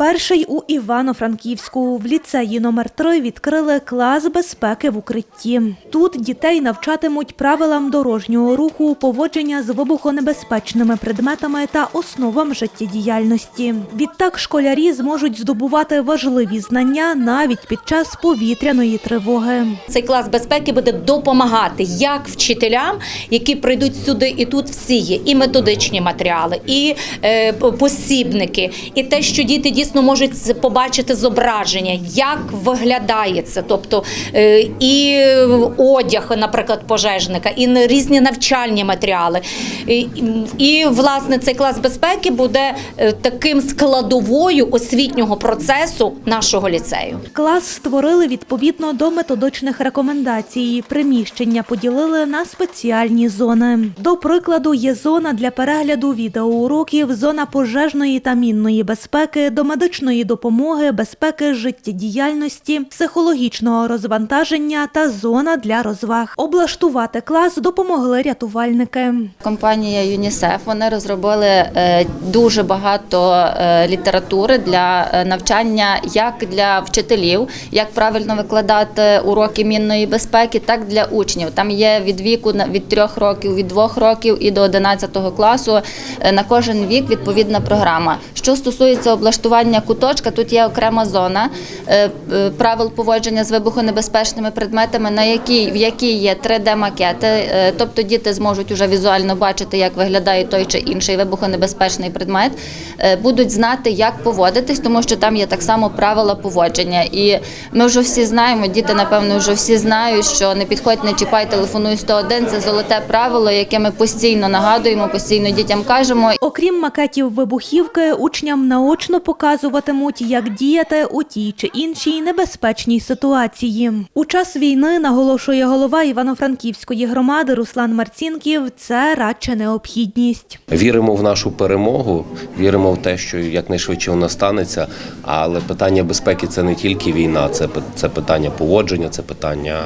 Перший у Івано-Франківську в ліцеї номер 3 відкрили клас безпеки в укритті. Тут дітей навчатимуть правилам дорожнього руху, поводження з вибухонебезпечними предметами та основам життєдіяльності. Відтак школярі зможуть здобувати важливі знання навіть під час повітряної тривоги. Цей клас безпеки буде допомагати як вчителям, які прийдуть сюди, і тут всі є, і методичні матеріали, і е, посібники, і те, що діти дійсно можуть побачити зображення, як виглядає це, тобто е, і одяг, наприклад, пожежника, і різні навчальні матеріали. І, і власне цей клас безпеки буде е, таким складовою освітнього процесу нашого ліцею. Клас створили відповідно до методичних рекомендацій. Приміщення поділили на спеціальні зони. До прикладу, є зона для перегляду відеоуроків, зона пожежної та мінної безпеки, до медичної допомоги, безпеки життєдіяльності, психологічного розвантаження та зона для розваг. Облаштувати клас допомогли рятувальники. Компанія ЮНІСЕФ вони розробили е, дуже багато е, літератури для е, навчання як для вчителів, як правильно викладати уроки мінної безпеки, так для учнів. Там є від віку від 3 років, від 2 років і до 11 класу на кожен вік відповідна програма. Що стосується облаштування куточка, тут є окрема зона е, е, правил поводження з вибухонебезпечними предметами, на якій в якій є 3D-макети, е, тобто діти зможуть уже візуально бачити, як виглядає той чи інший вибухонебезпечний предмет, будуть знати, як поводитись, тому що там є так само правила поводження. І ми вже всі знаємо, діти, напевно, вже всі знають, що не підходь, не чіпай, телефонуй 101 – це золоте правило, яке ми постійно нагадуємо, постійно дітям кажемо. Окрім макетів вибухівки, учням наочно показуватимуть, як діяти у тій чи іншій небезпечній ситуації. У час війни, наголошує голова Івано-Франківської громади Руслан Марцінків, це радше необхідність. Віримо в нашу перемогу, віримо в те, що якнайшвидше вона станеться. Але питання безпеки це не тільки війна, це це питання поводження, це питання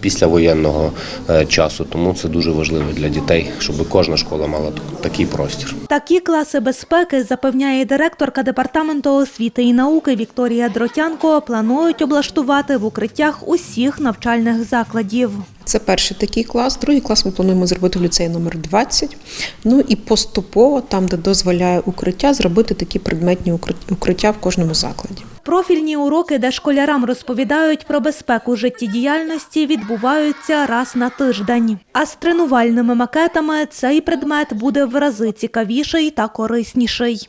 післявоєнного е, часу. Тому це дуже важливо для дітей, щоб кожна школа мала такий простір. Такі класи безпеки, запевняє директорка департаменту освіти і науки Вікторія Дротянко, планують облаштувати в укриттях усіх навчальних закладів. Це перший такий клас. Другий клас ми плануємо зробити в ліцеї номер 20. Ну і поступово, там, де дозволяє укриття, зробити такі предметні укриття в кожному закладі. Профільні уроки, де школярам розповідають про безпеку життєдіяльності, відбуваються раз на тиждень. А з тренувальними макетами цей предмет буде в рази цікавіший та корисніший.